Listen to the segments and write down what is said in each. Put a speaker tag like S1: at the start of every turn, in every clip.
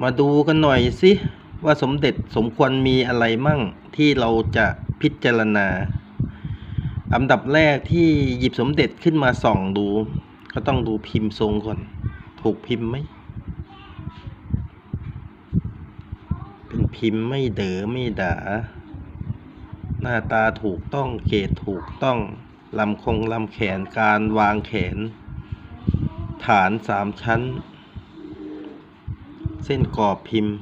S1: มาดูกันหน่อยสิว่าสมเด็จสมควรมีอะไรมั่งที่เราจะพิจารณา อันดับแรกที่หยิบสมเด็จขึ้นมาส่องดู ก็ต้องดูพิมพ์ทรงก่อน ถูกพิมพ์ไหม เป็นพิมพ์ไม่เด๋อไม่ดาหน้าตาถูกต้องเกรดถูกต้องลำคงลำแขนการวางแขน ฐานสามชั้น เส้นกรอบพิมพ์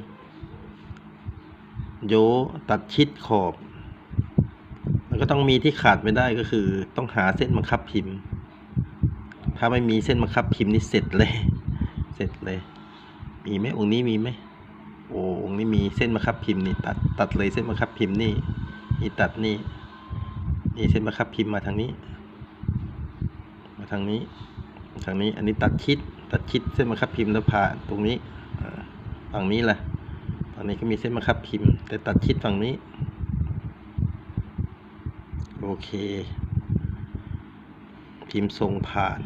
S1: โยตัดชิดขอบ แล้วก็ต้องมีที่ขาดไม่ได้ก็คือ ต้องหาเส้นบังคับพิมพ์ ถ้าไม่มีเส้นบังคับพิมพ์นี่เสร็จเลย เสร็จเลย มีไหมองค์นี้มีไหมโอ้องค์นี้มีเส้นบังคับพิมพ์นี่ตัดตัดเลยเส้นบังคับพิมพ์นี่นี่ตัดนี่นี่เส้นบังคับพิมพ์มาทางนี้ มาทางนี้ ทางนี้อันนี้ตัดชิด ตัดชิดเส้นบังคับพิมพ์แล้วผ่าตรงนี้ ฝั่งนี้แหละฝั่งนี้ก็มีเส้นบังคับพิมพ์ แต่ตัดชิดฝั่งนี้ โอเค พิมพ์ทรงผ่าน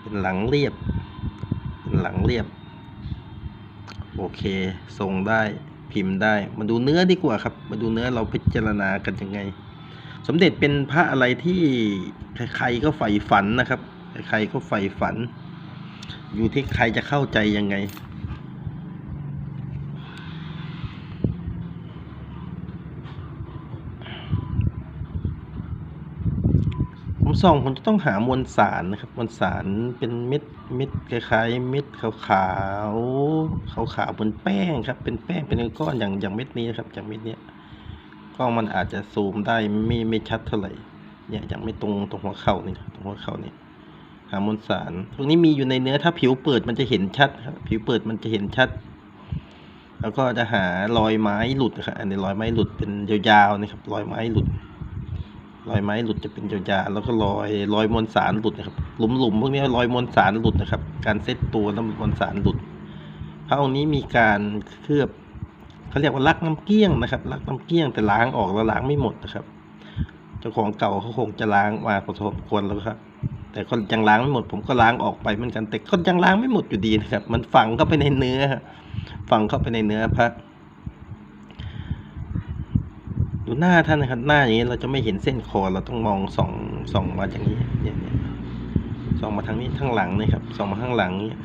S1: เป็นหลังเรียบ เป็นหลังเรียบ โอเค ทรงได้พิมพ์ได้ มาดูเนื้อดีกว่าครับ มาดูเนื้อเราพิจารณากันยังไง สมเด็จเป็นพระอะไรที่ใครๆก็ใฝ่ฝันนะครับ ใครๆก็ใฝ่ฝัน อยู่ที่ใครจะเข้าใจยังไง ผมส่องผมจะต้องหามวลสารนะครับ มวลสารเป็นเม็ดเม็ดคล้ายๆเม็ดขาวขาวขาวขาวบนแป้งครับ เป็นแป้งเป็นก้อนอย่างอย่างเม็ดนี้นะครับอย่างเม็ดเนี้ยกล้องมันอาจจะซูมได้ไม่ไม่ชัดเท่าไหร่เนี่ยอย่างไม่ตรงตรงหัวเข่านี่ตรงหัวเข่านี่ หามวลสาร ตรงนี้มีอยู่ในเนื้อถ้าผิวเปิดมันจะเห็นชัดครับผิวเปิดมันจะเห็นชัด แล้วก็จะหารอยไม้หลุดครับอันนี้รอยไม้หลุดเป็นยาวๆนะครับรอยไม้หลุดรอยไม้หลุดจะเป็นยาวๆแล้วก็รอยรอยมวลสารหลุดนะครับ หลุมๆพวกนี้รอยมวลสารหลุดนะครับ การเซตตัวแล้วมวลสารหลุดพระองค์นี้มีการเคลือบเขาเรียกว่าลักน้ำเกลี้ยงนะครับลักน้ำเกลี้ยงแต่ล้างออกแล้วล้างไม่หมดนะครับ เจ้าของเก่าเขาคงจะล้างมาพอสมควรแล้วครับ แต่ก็ยังล้างไม่หมด ผมก็ล้างออกไปเหมือนกัน แต่ก็ยังล้างไม่หมดอยู่ดีนะครับ มันฝังเข้าไปในเนื้อฝังเข้าไปในเนื้อพระดูหน้าท่านนะครับหน้าอย่างนี้เราจะไม่เห็นเส้นคอเราต้องมองส่องส่องมาอย่างนี้เนี่ยส่องมาทางนี้ข้างหลังนะครับส่องมาข้างหลังเนี่ย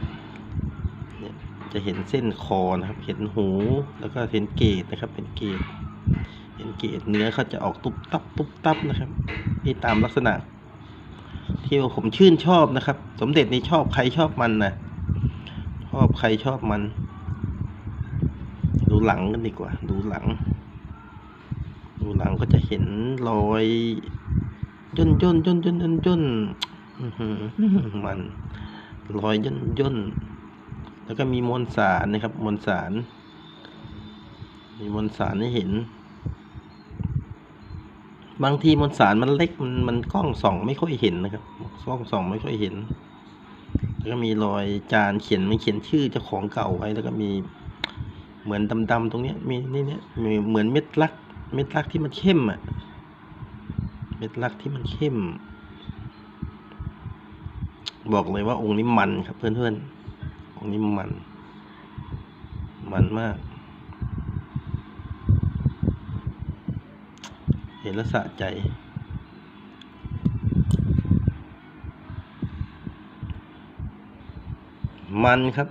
S1: เนี่ยจะเห็นเส้นคอนะครับ เห็นหูแล้วก็เห็นเกตนะครับ เป็นเกตเห็นเกตเนื้อเขาจะออกตุบตับตุบตับนะครับนี่ตามลักษณะ ที่ผมชื่นชอบนะครับ สมเด็จนี่ชอบใครชอบมันนะชอบใครชอบมัน ดูหลังกันดีกว่า ดูหลัง ดูหลังก็จะเห็นรอยย่นย่นย่นย่นย่นย่นมันรอยย่นย่นแล้วก็มีมวลสารนะครับ มวลสาร มีมวลสารให้เห็น บางทีมวลสารมันเล็กมันมันกล้องส่องไม่ค่อยเห็นนะครับกล้องส่องไม่ค่อยเห็น แล้วก็มีรอยจานเขียนมันเขียนชื่อเจ้าของเก่าไว้แล้วก็มีเหมือนดำๆตรงเนี้ยมีนี่เนี่ยมีเหมือนเม็ดลัก เม็ดลักที่มันเข้มอะ เม็ดลักที่มันเข้ม บอกเลยว่าองค์นี้มันครับเพื่อนๆองค์นี้มัน มันมาก เห็นแล้วสะใจ มันครับ